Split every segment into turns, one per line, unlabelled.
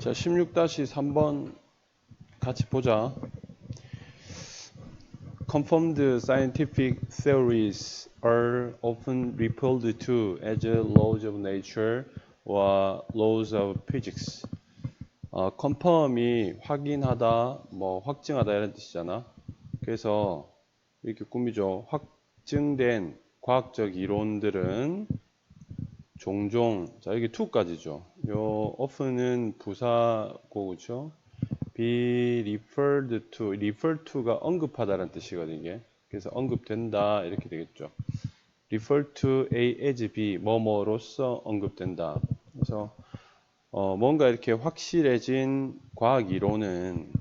자, 16-3번 같이 보자. Confirmed scientific theories are often referred to as laws of nature or laws of physics. 어, confirm이 확인하다, 뭐 확증하다 이런 뜻이잖아. 그래서 이렇게 꾸미죠. 확증된 과학적 이론들은 종종 자 여기 to까지죠. 요 often은 부사고 그렇죠. be referred to, refer to가 언급하다라는 뜻이거든요. 이게. 그래서 언급된다 이렇게 되겠죠. refer to A as B 뭐뭐로서 언급된다. 그래서 어, 뭔가 이렇게 확실해진 과학 이론은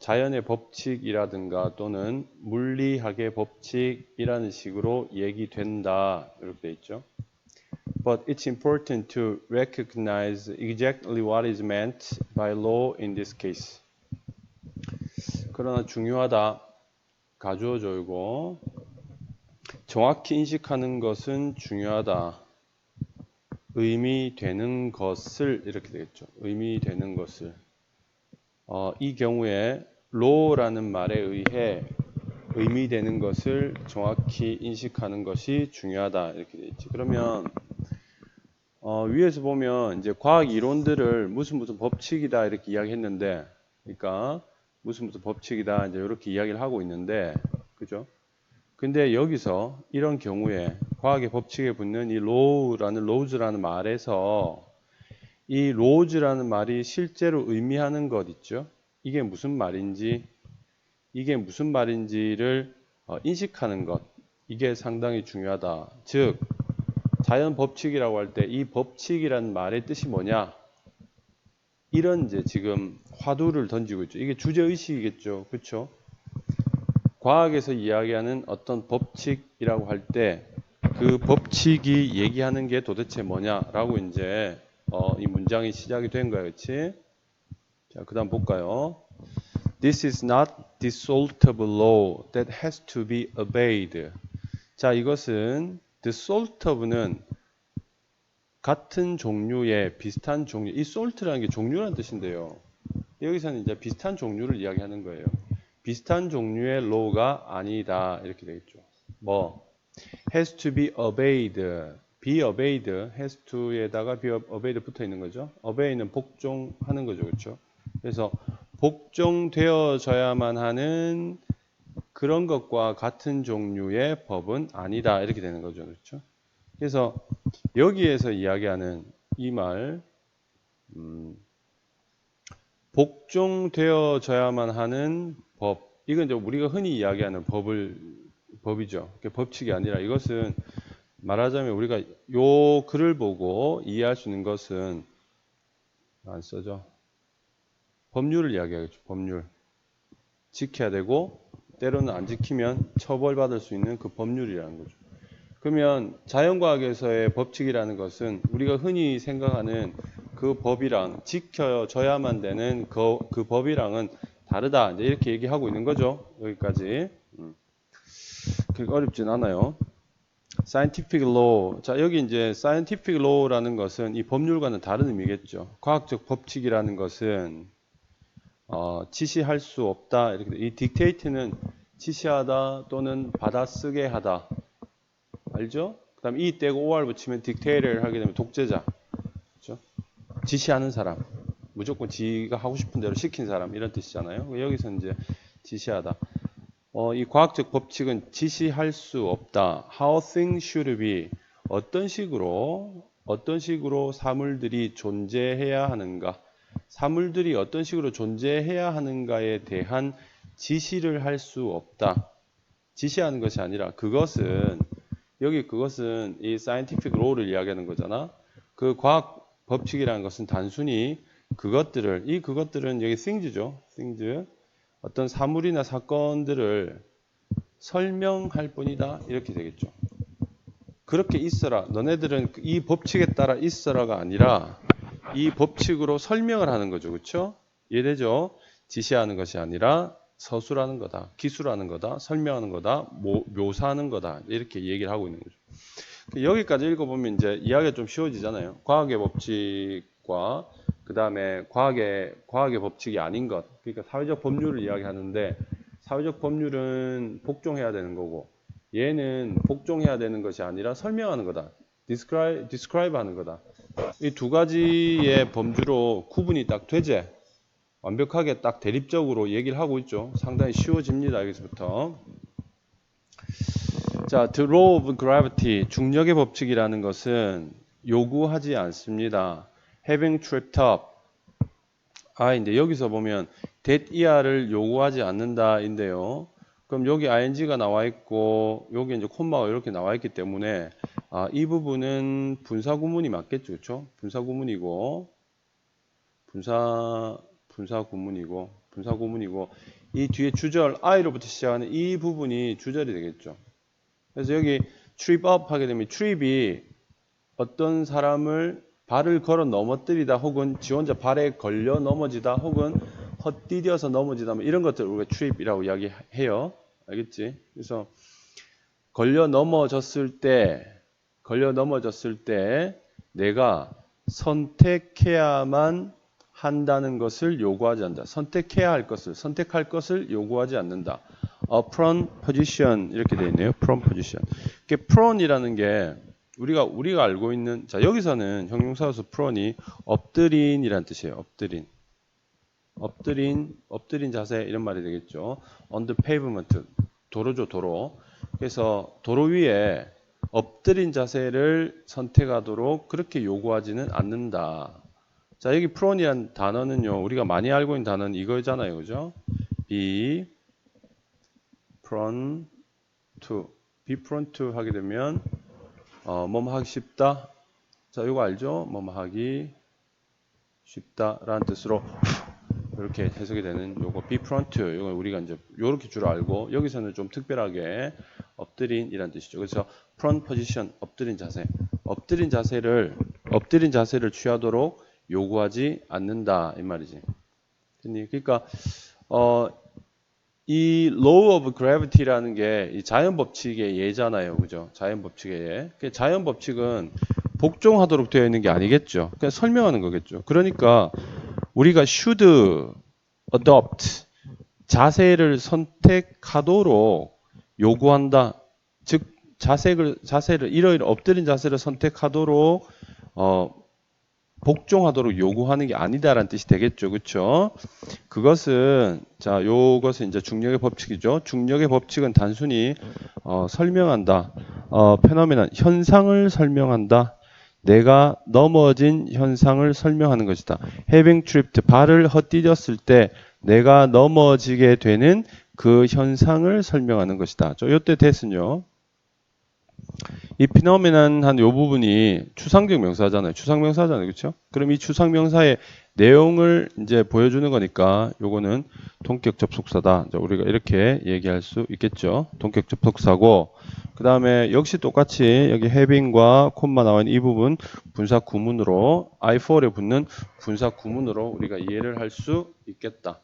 자연의 법칙이라든가 또는 물리학의 법칙이라는 식으로 얘기된다 이렇게 돼 있죠. But it's important to recognize exactly what is meant by law in this case. 그러나 중요하다. 가주어져 이고 정확히 인식하는 것은 중요하다. 의미되는 것을 이렇게 되겠죠. 의미되는 것을. 어, 이 경우에 law라는 말에 의해 의미되는 것을 정확히 인식하는 것이 중요하다 이렇게 되어 있지. 그러면 어, 위에서 보면 이제 과학 이론들을 무슨 무슨 법칙이다 이렇게 이야기했는데, 그러니까 무슨 무슨 법칙이다 이제 이렇게 이야기를 하고 있는데, 그죠? 근데 여기서 이런 경우에 과학의 법칙에 붙는 이 law라는 laws라는 말에서 이 laws라는 말이 실제로 의미하는 것 있죠? 이게 무슨 말인지, 이게 무슨 말인지를 어, 인식하는 것, 이게 상당히 중요하다. 즉, 자연 법칙이라고 할 때 이 법칙이라는 말의 뜻이 뭐냐? 이런 이제 지금 화두를 던지고 있죠. 이게 주제 의식이겠죠. 그렇죠? 과학에서 이야기하는 어떤 법칙이라고 할 때 그 법칙이 얘기하는 게 도대체 뭐냐라고 이제 어, 이 문장이 시작이 된 거야, 그렇지? 자, 그다음 볼까요? This is not of law that has to be obeyed. 자, 이것은 the sort of는 같은 종류의 비슷한 종류. 이 salt라는 게 종류라는 뜻인데요. 여기서는 이제 비슷한 종류를 이야기하는 거예요. 비슷한 종류의 law가 아니다 이렇게 되겠죠. 뭐 has to be obeyed, be obeyed, has to에다가 be obeyed 붙어 있는 거죠. obey는 복종하는 거죠, 그렇죠? 그래서 복종되어져야만 하는 그런 것과 같은 종류의 법은 아니다 이렇게 되는 거죠, 그렇죠? 그래서 여기에서 이야기하는 이 말, 음, 복종되어져야만 하는 법, 이건 이제 우리가 흔히 이야기하는 법을 법이죠. 법칙이 아니라 이것은 말하자면 우리가 요 글을 보고 이해할 수 있는 것은 안 써져. 법률을 이야기하겠죠. 법률. 지켜야 되고 때로는 안 지키면 처벌받을 수 있는 그 법률이라는 거죠. 그러면 자연과학에서의 법칙이라는 것은 우리가 흔히 생각하는 그 법이랑 지켜져야만 되는 그, 그 법이랑은 다르다. 이렇게 얘기하고 있는 거죠. 여기까지. 음. 그렇게 어렵진 않아요. scientific law. 자, 여기 이제 scientific law라는 것은 이 법률과는 다른 의미겠죠. 과학적 법칙이라는 것은 어, 지시할 수 없다. 이렇게 이 dictate는 지시하다 또는 받아쓰게 하다. 알죠? 그다음 이 떼고 or 붙이면 dictate를 하게 되면 독재자. 그렇죠? 지시하는 사람. 무조건 지가 하고 싶은 대로 시킨 사람 이런 뜻이잖아요. 여기서 이제 지시하다. 어, 이 과학적 법칙은 지시할 수 없다. How things should be. 어떤 식으로 어떤 식으로 사물들이 존재해야 하는가? 사물들이 어떤 식으로 존재해야 하는가에 대한 지시를 할 수 없다. 지시하는 것이 아니라 그것은 여기 그것은 이 scientific law를 이야기하는 거잖아. 그 과학 법칙이라는 것은 단순히 그것들을 이 그것들은 여기 things죠. things 어떤 사물이나 사건들을 설명할 뿐이다. 이렇게 되겠죠. 그렇게 있어라. 너네들은 이 법칙에 따라 있어라가 아니라 이 법칙으로 설명을 하는 거죠. 그렇죠? 이해되죠? 지시하는 것이 아니라 서술하는 거다. 기술하는 거다. 설명하는 거다. 모, 묘사하는 거다. 이렇게 얘기를 하고 있는 거죠. 여기까지 읽어보면 이제 이야기가 좀 쉬워지잖아요. 과학의 법칙과 그 다음에 과학의, 과학의 법칙이 아닌 것. 그러니까 사회적 법률을 이야기하는데 사회적 법률은 복종해야 되는 거고 얘는 복종해야 되는 것이 아니라 설명하는 거다. describe, describe 하는 거다. 이 두 가지의 범주로 구분이 딱 되지? 완벽하게 딱 대립적으로 얘기를 하고 있죠. 상당히 쉬워집니다. 여기서부터. 자, law of gravity, 중력의 법칙이라는 것은 요구하지 않습니다. having tripped up. 아, 이제 여기서 보면 that ER을 요구하지 않는다인데요. 그럼 여기 ing가 나와 있고 여기 이제 콤마가 이렇게 나와 있기 때문에 아, 이 부분은 분사 구문이 맞겠죠. 그렇죠? 분사 구문이고 분사 분사 구문이고 분사 구문이고 이 뒤에 주절 I로부터 시작하는 이 부분이 주절이 되겠죠. 그래서 여기 trip up 하게 되면 trip이 어떤 사람을 발을 걸어 넘어뜨리다 혹은 지 혼자 발에 걸려 넘어지다 혹은 헛디뎌서 넘어지다 뭐 이런 것들 우리가 trip이라고 이야기해요. 알겠지? 그래서 걸려 넘어졌을 때 걸려 넘어졌을 때 내가 선택해야만 한다는 것을 요구하지 않는다. 선택해야 할 것을 선택할 것을 요구하지 않는다. 어, prone position 이렇게 되어 있네요. prone position. 이게 prone이라는 게 우리가 우리가 알고 있는 자 여기서는 형용사로서 prone이 엎드린이란 뜻이에요. 엎드린. 엎드린 엎드린 자세 이런 말이 되겠죠. on the pavement 도로죠 도로. 그래서 도로 위에 엎드린 자세를 선택하도록 그렇게 요구하지는 않는다. 자 여기 prone이란 단어는요 우리가 많이 알고 있는 단어는 이거잖아요, 그죠? be prone to be prone to 하게 되면 어, 뭐뭐 하기 쉽다. 자, 이거 알죠? 뭐뭐 하기 쉽다라는 뜻으로 이렇게 해석이 되는 요거 be prone to 이거 우리가 이제 요렇게 주로 알고 여기서는 좀 특별하게 엎드린이란 뜻이죠. 그래서 prone position 엎드린 자세. 엎드린 자세를 엎드린 자세를 취하도록 요구하지 않는다 이 말이지. 그러니까 어, 이 law of gravity라는 게이 자연 법칙의 예잖아요. 그죠? 자연 법칙의 예. 그 자연 법칙은 복종하도록 되어 있는 게 아니겠죠. 그냥 설명하는 거겠죠. 그러니까 우리가 should adopt 자세를 선택하도록 요구한다. 즉 자세를 자세를 이러이러 엎드린 자세를 선택하도록 어 복종하도록 요구하는 게 아니다라는 뜻이 되겠죠. 그렇죠? 그것은 자, 요것은 이제 중력의 법칙이죠. 중력의 법칙은 단순히 어, 설명한다. 어, 페노메난 현상을 설명한다. 내가 넘어진 현상을 설명하는 것이다. having tripped 발을 헛디뎠을 때 내가 넘어지게 되는 그 현상을 설명하는 것이다. 저 요때 됐은요. 이 피노미난 한 요 부분이 추상적 명사잖아요. 추상 명사잖아요. 그렇죠? 그럼 이 추상 명사의 내용을 이제 보여주는 거니까 요거는 동격 접속사다. 우리가 이렇게 얘기할 수 있겠죠. 동격 접속사고 그다음에 역시 똑같이 여기 having과 콤마 나와 있는 이 부분 분사 구문으로 i4에 붙는 분사 구문으로 우리가 이해를 할 수 있겠다.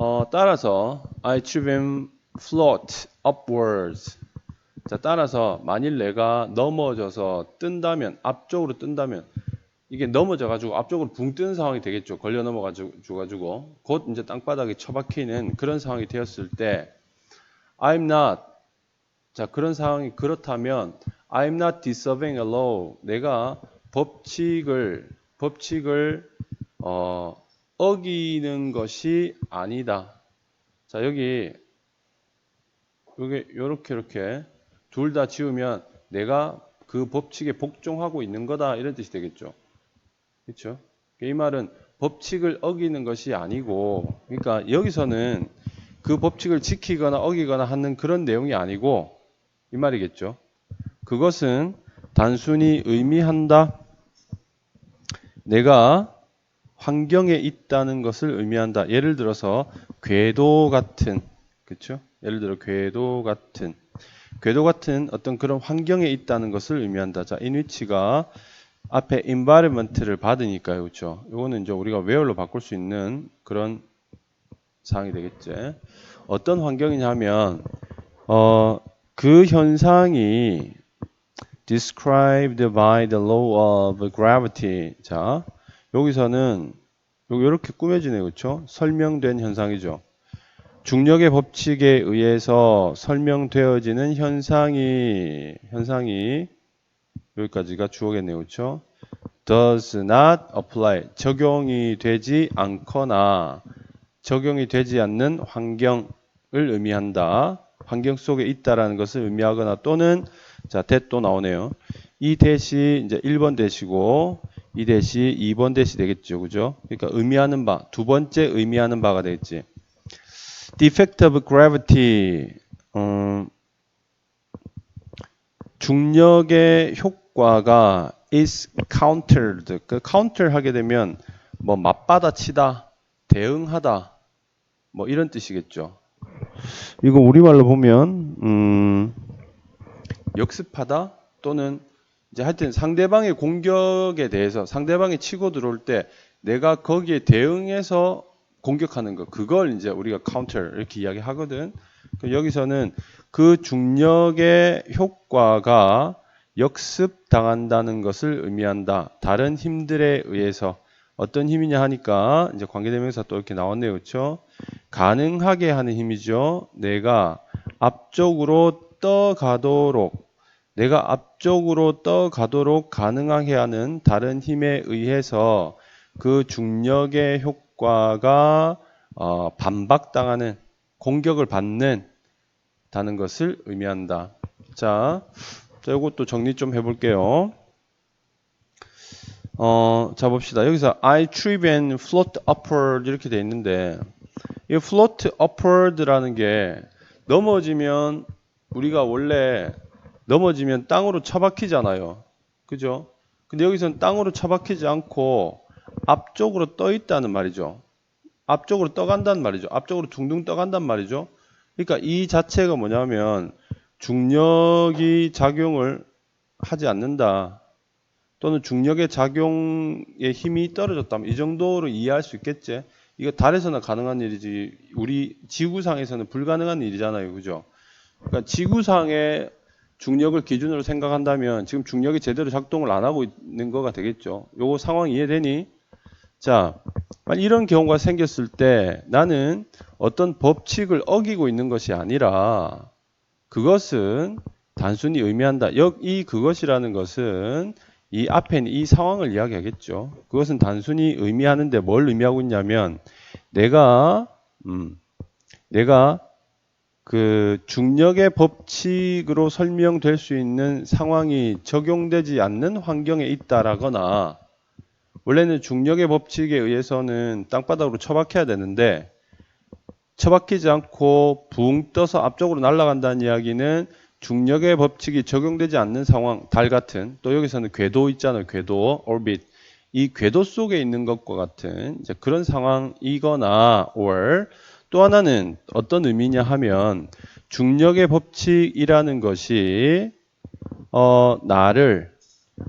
어, 따라서 I him float upwards 자, 따라서 만일 내가 넘어져서 뜬다면, 앞쪽으로 뜬다면, 이게 넘어져 가지고 앞쪽으로 붕 뜨는 상황이 되겠죠. 걸려 넘어 가지고 가지고 곧 이제 땅바닥에 처박히는 그런 상황이 되었을 때 I'm not 자, 그런 상황이 그렇다면 I'm not disobeying a law. 내가 법칙을 법칙을 어, 어기는 것이 아니다. 자, 여기 여기 요렇게 이렇게 둘 다 지우면 내가 그 법칙에 복종하고 있는 거다 이런 뜻이 되겠죠. 그렇죠? 이 말은 법칙을 어기는 것이 아니고 그러니까 여기서는 그 법칙을 지키거나 어기거나 하는 그런 내용이 아니고 이 말이겠죠. 그것은 단순히 의미한다. 내가 환경에 있다는 것을 의미한다. 예를 들어서 궤도 같은 그렇죠? 예를 들어 궤도 같은 궤도 같은 어떤 그런 환경에 있다는 것을 의미한다. 자, 인위치가 앞에 environment를 받으니까요. 그렇죠? 이거는 이제 우리가 where로 바꿀 수 있는 그런 사항이 되겠지. 어떤 환경이냐면 어, 그 현상이 described by the law of gravity. 자, 여기서는 여기 이렇게 꾸며지네요. 그렇죠? 설명된 현상이죠. 중력의 법칙에 의해서 설명되어지는 현상이 현상이 여기까지가 주어겠네요. 그렇죠? does not apply 적용이 되지 않거나 적용이 되지 않는 환경을 의미한다. 환경 속에 있다라는 것을 의미하거나 또는 자, 대 또 나오네요. 이 대시 이제 1번 대시고 이 대시 2번 대시 되겠죠. 그죠? 그러니까 의미하는 바, 두 번째 의미하는 바가 되겠지. defect of gravity 음, 중력의 효과가 is countered. 그 counter 하게 되면 뭐 맞받아치다, 대응하다 뭐 이런 뜻이겠죠. 이거 우리말로 보면 음, 역습하다 또는 이제 하여튼 상대방의 공격에 대해서 상대방이 치고 들어올 때 내가 거기에 대응해서 공격하는 거 그걸 이제 우리가 counter 이렇게 이야기하거든. 그 여기서는 그 중력의 효과가 역습 당한다는 것을 의미한다. 다른 힘들에 의해서 어떤 힘이냐 하니까 이제 관계대명사 또 이렇게 나왔네요. 그렇죠? 가능하게 하는 힘이죠. 내가 앞쪽으로 떠가도록 내가 앞쪽으로 떠가도록 가능하게 하는 다른 힘에 의해서 그 중력의 효과가 어, 반박당하는 공격을 받는 다는 것을 의미한다. 자, 자, 이것도 정리 좀 해볼게요. 어, 자 봅시다. 여기서 I trip and float upward 이렇게 돼 있는데 이 float upward라는 게 넘어지면 우리가 원래 넘어지면 땅으로 처박히잖아요. 그죠? 근데 여기서는 땅으로 처박히지 않고 앞쪽으로 떠 있다는 말이죠. 앞쪽으로 떠간다는 말이죠. 앞쪽으로 둥둥 떠간단 말이죠. 그러니까 이 자체가 뭐냐면 중력이 작용을 하지 않는다. 또는 중력의 작용의 힘이 떨어졌다면 이 정도로 이해할 수 있겠지. 이거 달에서는 가능한 일이지 우리 지구상에서는 불가능한 일이잖아요. 그죠? 그러니까 지구상의 중력을 기준으로 생각한다면 지금 중력이 제대로 작동을 안 하고 있는 거가 되겠죠. 요거 상황 이해되니? 자, 이런 경우가 생겼을 때 나는 어떤 법칙을 어기고 있는 것이 아니라 그것은 단순히 의미한다. 이 그것이라는 것은 이 앞에 이 상황을 이야기하겠죠. 그것은 단순히 의미하는데 뭘 의미하고 있냐면 내가 음, 내가 그 중력의 법칙으로 설명될 수 있는 상황이 적용되지 않는 환경에 있다라거나 원래는 중력의 법칙에 의해서는 땅바닥으로 처박혀야 되는데 처박히지 않고 붕 떠서 앞쪽으로 날아간다는 이야기는 중력의 법칙이 적용되지 않는 상황, 달 같은 또 여기서는 궤도 있잖아요. 궤도, orbit. 이 궤도 속에 있는 것과 같은 그런 상황이거나 or 또 하나는 어떤 의미냐 하면 중력의 법칙이라는 것이 어, 나를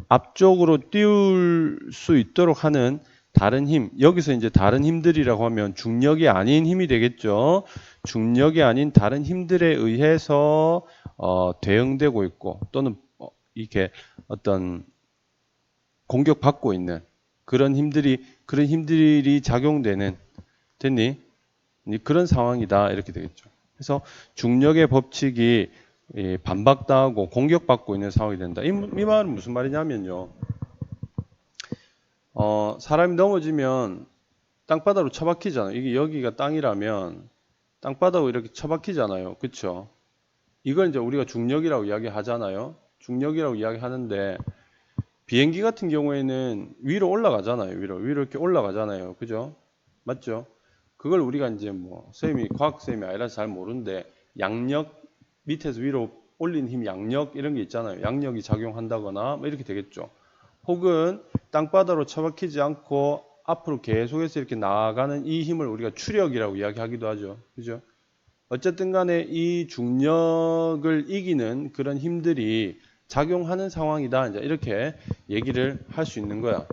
앞쪽으로 띄울 수 있도록 하는 다른 힘, 여기서 이제 다른 힘들이라고 하면 중력이 아닌 힘이 되겠죠. 중력이 아닌 다른 힘들에 의해서 어, 대응되고 있고 또는 어, 이렇게 어떤 공격받고 있는 그런 힘들이 그런 힘들이 작용되는 됐니? 그런 상황이다 이렇게 되겠죠. 그래서 중력의 법칙이 반박당하고 공격받고 있는 상황이 된다. 이, 이 말은 무슨 말이냐면요. 어, 사람이 넘어지면 땅바닥으로 처박히잖아요. 이게 여기가 땅이라면 땅바닥으로 이렇게 처박히잖아요. 그렇죠? 이걸 이제 우리가 중력이라고 이야기하잖아요. 중력이라고 이야기하는데 비행기 같은 경우에는 위로 올라가잖아요. 위로 위로 이렇게 올라가잖아요. 그죠? 맞죠? 그걸 우리가 이제 뭐 쌤이 과학 쌤이 아니라서 잘 모르는데 양력 밑에서 위로 올린 힘 양력 이런 게 있잖아요. 양력이 작용한다거나 뭐 이렇게 되겠죠. 혹은 땅바닥으로 처박히지 않고 앞으로 계속해서 이렇게 나아가는 이 힘을 우리가 추력이라고 이야기하기도 하죠. 그죠? 어쨌든 간에 이 중력을 이기는 그런 힘들이 작용하는 상황이다. 이제 이렇게 얘기를 할 수 있는 거야.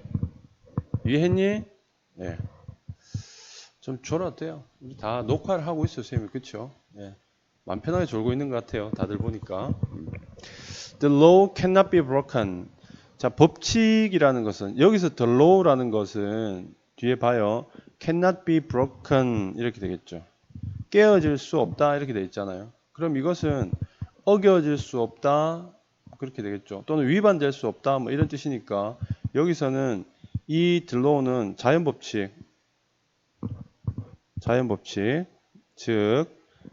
이해했니? 네. 좀 졸았대요. 우리 다 녹화를 하고 있어요, 쌤이. 그쵸? 네. 맘 편하게 졸고 있는 것 같아요. 다들 보니까. 음. The law cannot be broken. 자, 법칙이라는 것은 여기서 the law라는 것은 뒤에 봐요. cannot be broken 이렇게 되겠죠. 깨어질 수 없다 이렇게 돼 있잖아요. 그럼 이것은 어겨질 수 없다 그렇게 되겠죠. 또는 위반될 수 없다 뭐 이런 뜻이니까 여기서는 이 the law는 자연 법칙 자연 법칙 즉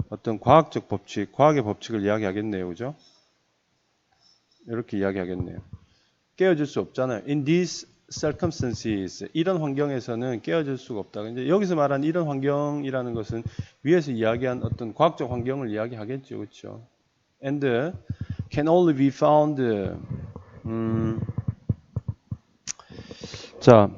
어떤 과학적 법칙, 과학의 법칙을 이야기하겠네요. 그죠? 이렇게 이야기하겠네요. 깨어질 수 없잖아요. In these circumstances, 이런 환경에서는 깨어질 수가 없다. 이제 여기서 말한 이런 환경이라는 것은 위에서 이야기한 어떤 과학적 환경을 이야기하겠죠. 그렇죠? And can only be found 음, 자,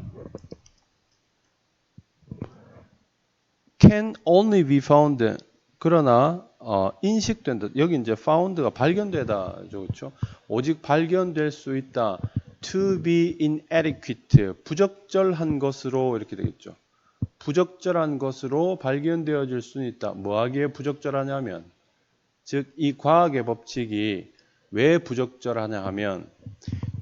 can only be found 그러나 어, 인식된다. 여기 이제 found가 발견되다죠. 그렇죠? 오직 발견될 수 있다. to be inadequate. 부적절한 것으로 이렇게 되겠죠. 부적절한 것으로 발견되어질 수는 있다. 뭐하기에 부적절하냐면 즉 이 과학의 법칙이 왜 부적절하냐 하면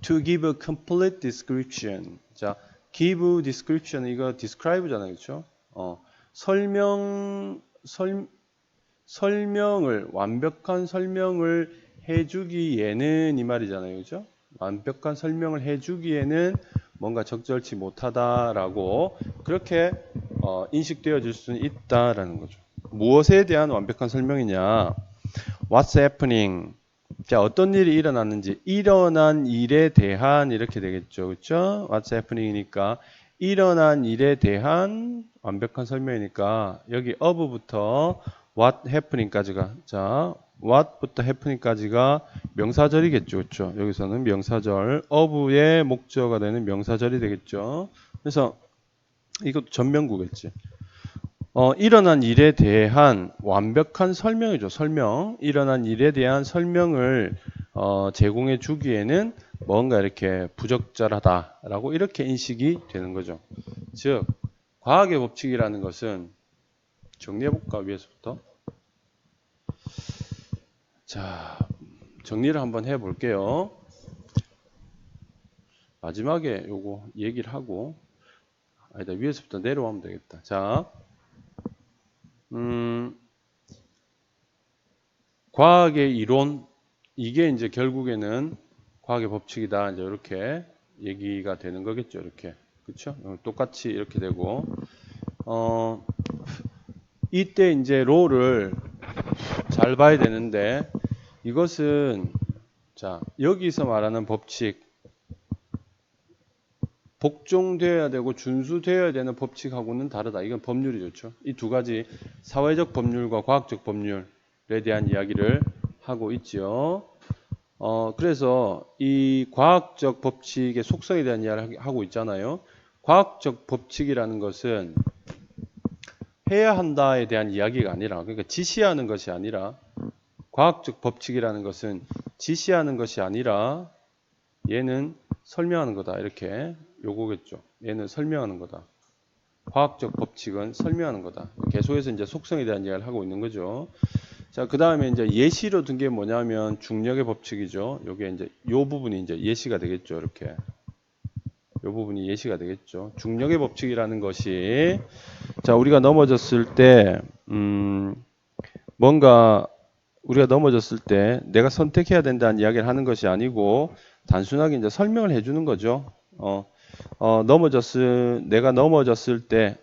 to give a complete description. 자, give description 이거 describe잖아요. 그렇죠? 어, 설명 설 설명을 완벽한 설명을 해주기에는 이 말이잖아요, 그죠? 완벽한 설명을 해주기에는 뭔가 적절치 못하다라고 그렇게 어, 인식되어질 수는 있다라는 거죠. 무엇에 대한 완벽한 설명이냐? What's happening? 자, 어떤 일이 일어났는지 일어난 일에 대한 이렇게 되겠죠, 그렇죠? What's happening이니까 일어난 일에 대한 완벽한 설명이니까 여기 of부터 what happening까지가 자 what부터 happening까지가 명사절이겠죠. 그렇죠? 여기서는 명사절 of의 목적어가 되는 명사절이 되겠죠. 그래서 이것도 전명구겠지. 어, 일어난 일에 대한 완벽한 설명이죠. 설명. 일어난 일에 대한 설명을 어, 제공해 주기에는 뭔가 이렇게 부적절하다라고 이렇게 인식이 되는 거죠. 즉 과학의 법칙이라는 것은 정리해 볼까 위에서부터. 자, 정리를 한번 해 볼게요. 마지막에 요거 얘기를 하고 아니다 위에서부터 내려오면 되겠다. 자, 음, 과학의 이론 이게 이제 결국에는 과학의 법칙이다. 이제 이렇게 얘기가 되는 거겠죠. 이렇게 그렇죠? 똑같이 이렇게 되고 어. 이때 이제 롤을 잘 봐야 되는데 이것은 자 여기서 말하는 법칙 복종되어야 되고 준수되어야 되는 법칙하고는 다르다. 이건 법률이 좋죠. 이 두 가지 사회적 법률과 과학적 법률에 대한 이야기를 하고 있죠. 어, 그래서 이 과학적 법칙의 속성에 대한 이야기를 하고 있잖아요. 과학적 법칙이라는 것은 해야 한다에 대한 이야기가 아니라 그러니까 지시하는 것이 아니라 과학적 법칙이라는 것은 지시하는 것이 아니라 얘는 설명하는 거다 이렇게 요거겠죠. 얘는 설명하는 거다. 과학적 법칙은 설명하는 거다. 계속해서 이제 속성에 대한 이야기를 하고 있는 거죠. 자, 그 다음에 이제 예시로 든 게 뭐냐면 중력의 법칙이죠. 요게 이제 요 부분이 이제 예시가 되겠죠. 이렇게. 이 부분이 예시가 되겠죠. 중력의 법칙이라는 것이 자 우리가 넘어졌을 때 음, 뭔가 우리가 넘어졌을 때 내가 선택해야 된다는 이야기를 하는 것이 아니고 단순하게 이제 설명을 해주는 거죠. 어, 어, 넘어졌을 내가 넘어졌을 때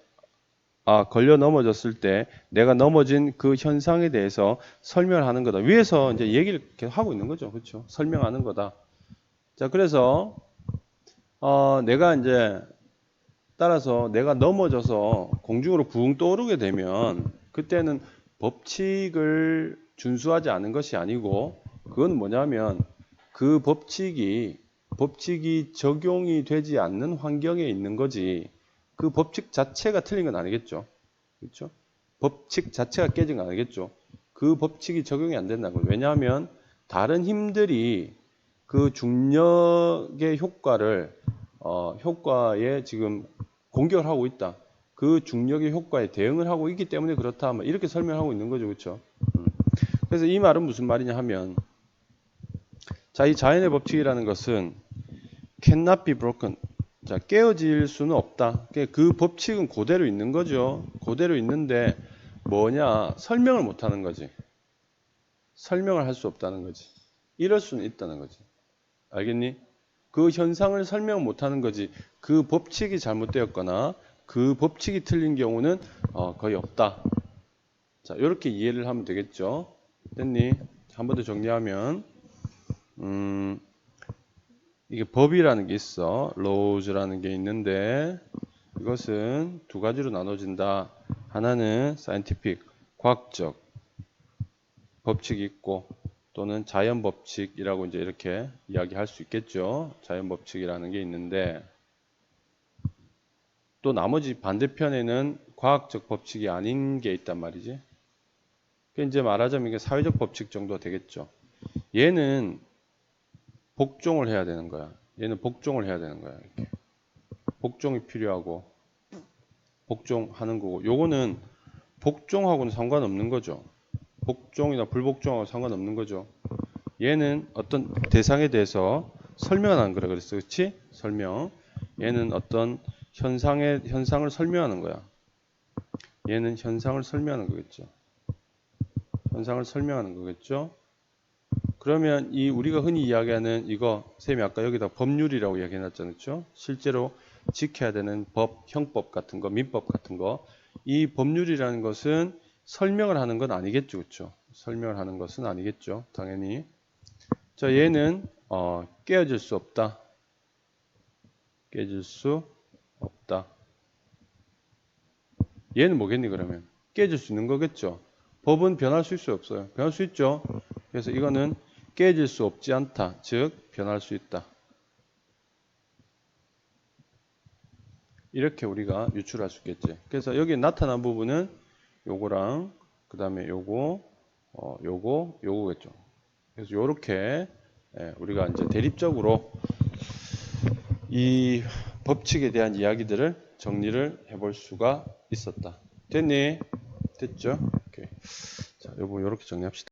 아, 걸려 넘어졌을 때 내가 넘어진 그 현상에 대해서 설명을 하는 거다. 위에서 이제 얘기를 계속 하고 있는 거죠. 그렇죠? 설명하는 거다. 자, 그래서 어, 내가 이제 따라서 내가 넘어져서 공중으로 붕 떠오르게 되면 그때는 법칙을 준수하지 않은 것이 아니고 그건 뭐냐면 그 법칙이 법칙이 적용이 되지 않는 환경에 있는 거지 그 법칙 자체가 틀린 건 아니겠죠. 그렇죠? 법칙 자체가 깨진 건 아니겠죠. 그 법칙이 적용이 안 거예요. 왜냐하면 다른 힘들이 그 중력의 효과를 어, 효과에 지금 공격을 하고 있다. 그 중력의 효과에 대응을 하고 있기 때문에 그렇다. 뭐 이렇게 설명하고 있는 거죠. 그렇죠? 음. 그래서 이 말은 무슨 말이냐 하면 자, 이 자연의 법칙이라는 것은 cannot be broken. 자, 깨어질 수는 없다. 그그 법칙은 그대로 있는 거죠. 그대로 있는데 뭐냐? 설명을 못 하는 거지. 설명을 할 수 없다는 거지. 이럴 수는 있다는 거지. 알겠니? 그 현상을 설명 못 하는 거지. 그 법칙이 잘못되었거나 그 법칙이 틀린 경우는 어, 거의 없다. 자, 이렇게 이해를 하면 되겠죠. 됐니? 한 번 더 정리하면 음, 이게 법이라는 게 있어. laws라는 게 있는데 이것은 두 가지로 나눠진다. 하나는 scientific, 과학적 법칙이 있고 또는 자연 법칙이라고 이제 이렇게 이야기할 수 있겠죠. 자연 법칙이라는 게 있는데 또 나머지 반대편에는 과학적 법칙이 아닌 게 있단 말이지. 그 이제 말하자면 이게 사회적 법칙 정도 되겠죠. 얘는 복종을 해야 되는 거야. 얘는 복종을 해야 되는 거야. 이렇게. 복종이 필요하고 복종하는 거고 요거는 복종하고는 상관없는 거죠. 복종이나 불복종하고 상관없는 거죠. 얘는 어떤 대상에 대해서 설명하는 거라 그랬어. 그렇지? 설명. 얘는 어떤 현상의 현상을 설명하는 거야. 얘는 현상을 설명하는 거겠죠. 현상을 설명하는 거겠죠. 그러면 이 우리가 흔히 이야기하는 이거 쌤이 아까 여기다 법률이라고 이야기해 놨잖아요. 그렇죠? 실제로 지켜야 되는 법, 형법 같은 거, 민법 같은 거. 이 법률이라는 것은 설명을 하는 건 아니겠죠. 그렇죠? 설명을 하는 것은 아니겠죠. 당연히. 자, 얘는 어, 깨어질 수 없다. 깨질 수 없다. 얘는 뭐겠니 그러면? 깨질 수 있는 거겠죠. 법은 변할 수 있어요, 없어요? 변할 수 있죠. 그래서 이거는 깨질 수 없지 않다. 즉 변할 수 있다. 이렇게 우리가 유출할 수 있겠지. 그래서 여기 나타난 부분은 요거랑 그 다음에 요거, 어, 요거, 요거겠죠. 그래서 요렇게 예, 우리가 이제 대립적으로 이 법칙에 대한 이야기들을 정리를 해볼 수가 있었다. 됐니? 됐죠? 오케이. 자, 요거 요렇게 정리합시다.